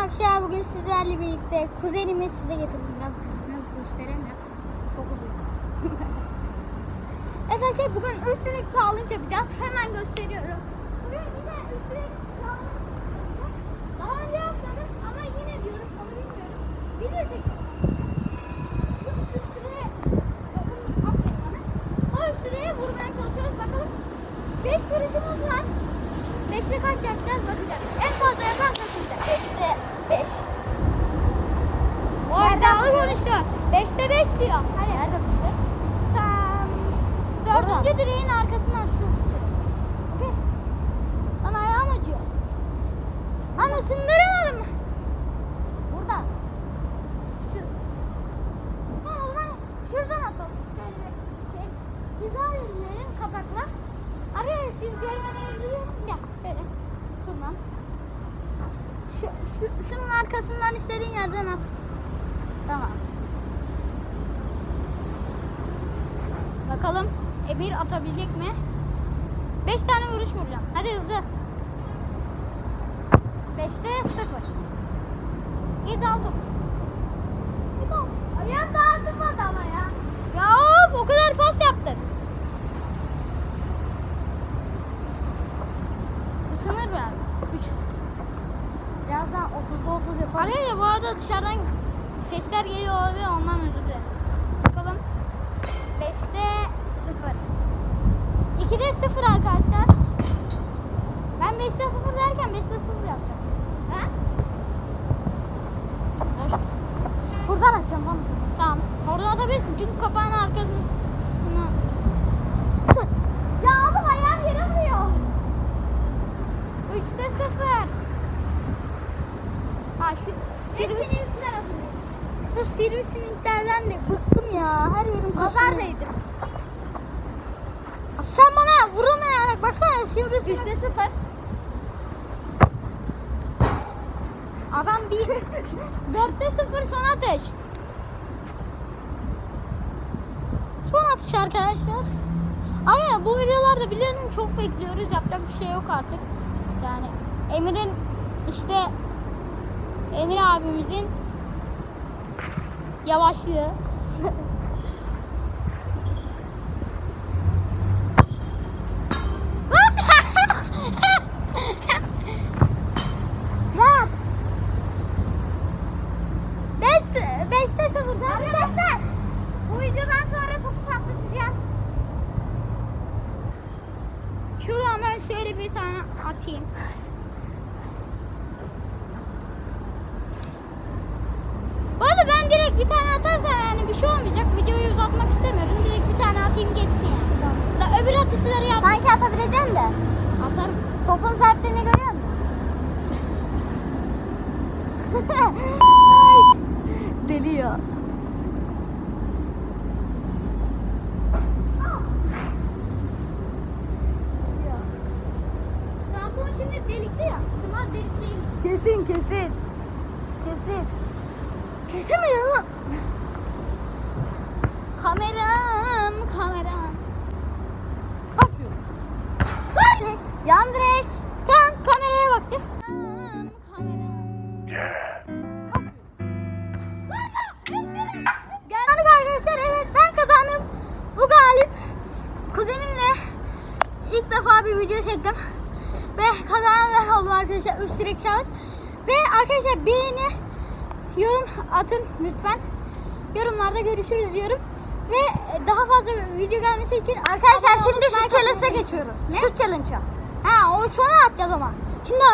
arkadaşlar bugün sizlerle birlikte kuzenimi size getirdim. Biraz yüzünü gösteremiyorum. Çok uzun. evet arkadaşlar bugün üstüne challenge yapacağız. Hemen gösteriyorum. Bugün yine challenge yapacağız. Daha önce yapmadım ama yine diyorum onu bilmiyorum. Video çekiyorum. O üstüne vurmaya çalışıyoruz. Bakalım 5 vuruşumuz var. 5'te kaç yapacağız bakacağız. En fazla yapan kaçıncı? 5'te 5. O iddialı konuştu. 5'te 5 diyor. Hadi. Nerede bulacağız? Tam. Dördüncü direğin arkasından şu. Okey. Lan ayağım acıyor. Lan ısındıramadım. Buradan. Şu. Ha, o zaman şuradan atalım. Şöyle şey. Verelim kapakla. Araya siz görmeden izliyorum. Şundan. Şu, şu, şunun arkasından istediğin yerden at. Tamam. Bakalım Emir atabilecek mi? 5 tane vuruş vuracağım. Hadi hızlı. 5'te 0. Git al topu. Git al. Ayağım daha ısınmadı ama ya. Ya of o kadar pas yaptık. Isınır ben. 3. Birazdan 30'da 30 yapalım. Araya bu arada dışarıdan sesler geliyor olabilir ondan özür dilerim. Bakalım. 5'te 0. 2'de 0 arkadaşlar. Ben 5'te 0 derken 5'te 0 yapacağım. Ha? Boş. Buradan atacağım bana. Tamam. Oradan atabilirsin çünkü kapağın arkasını. Ya Ha şu sirvis, şu sivrisiniklerden de bıktım ya. Her yerim kaşınıyor. değdi. Sen bana vuramayarak baksana sivrisinek. 3'te 0. Adam bir 4'te 0 son atış. Son atış arkadaşlar. Ama bu videolarda biliyorum çok bekliyoruz. Yapacak bir şey yok artık. Yani Emir'in işte Emir abimizin yavaşlığı. Beşte sıfır. Arkadaşlar bu videodan sonra topu patlatacağım. Şuradan ben şöyle bir tane atayım. Bu arada ben direkt bir tane atarsam yani bir şey olmayacak. Videoyu uzatmak istemiyorum. Direkt bir tane atayım gitsin yani. Da öbür atışları yap. Sanki atabileceksin de. Atarım. Topun sertliğini görüyor musun? Deli ya. Tampon şimdi delikli ya. Şunlar delik değil. Kesin kesin. Kesin. Kesin mi ya? Kameram, kameram. Bakıyorum. Dur! Yan direk. Tamam kameraya bakacağız. Kameram, kameram. Kazandık evet ben kazandım. Bu galip. Kuzenimle ilk defa bir video çektim. Ve kazanan ben oldum arkadaşlar. 3 direkt challenge. Ve arkadaşlar beğeni, yorum atın lütfen. Yorumlarda görüşürüz diyorum. Ve daha fazla video gelmesi için Arkadaşlar şimdi şu challenge'a geçiyoruz. Ne? Şu challenge'a. Ha o sonra atacağız ama. Şimdi